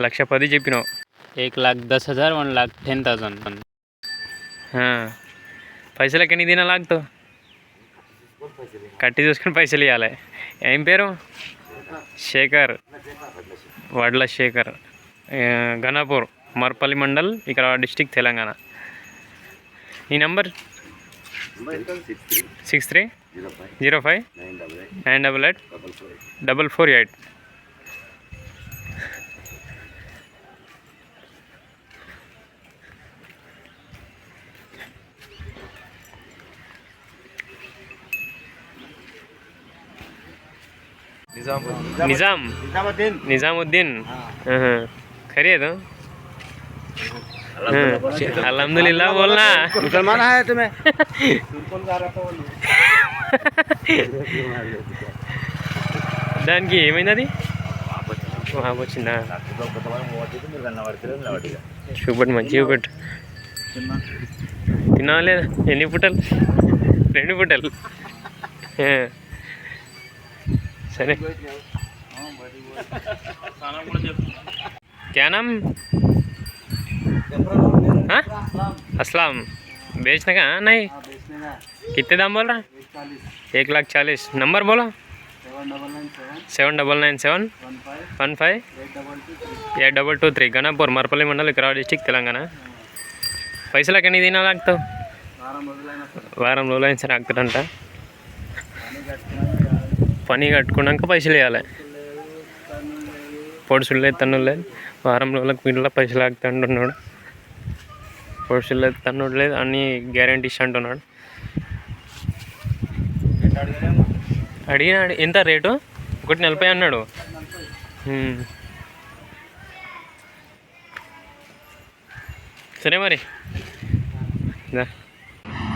లక్ష పది చెప్పినావు एक लाख दस हज़ार वन लाख टेन थाउजेंड ఆ. పైసలకి ఎన్ని దినాలు ఆగుతావు కట్టి చూసుకుని పైసలు ఇవ్వాలి ఏం పేరు శేఖర్ వడ్ల శేఖర్ ఆ, ఘనాపూర్ మర్పల్లి మండల్ ఇక్కడ డిస్టిక్ తెలంగాణ ఈ number six three zero five nine double eight double four eight निज़ाम निजामुद्दीन निज़ामुद्दीन हाँ, खरी है तो हाँ, अल्हम्दुलिल्लाह बोलना मुसलमान है तुम्हें దానికి ఏమైంది అది వాపు వచ్చిందా చూపెట్టు మంచిగా చూపెట్టు తిన్నావా లేదా ఎన్ని పుట్టలు రెండు పుట్టలు ఆ. సరే क्या नाम हाँ असलम बेचने का हाँ? नहीं कितने दाम बोल रहा एक लाख चालीस नंबर बोलो seven double nine seven one five eight double two three Ganapur Marapalli mandal ఇక్కడ డిస్టిక్ తెలంగాణ పైసలకి ఎన్ని దినాలు ఆగుతావు వారం రోజులు అయిన సరే ఆగుతాడంట పని కట్టుకున్నాక పైసలు వేయాలి పొడుసులు లేదు తన్నులు లేదు వారం రోజులకు వీళ్ళ పైసలు ఆగుతా అంటున్నాడు పొడుసులు లేదు తన్నుడు లేదు అన్ని గ్యారెంటీ ఇస్తా అంటున్నాడు. అడిగినాడు ఎంత రేటు? ఒకటి నలభై అన్నాడు. సరే మరి.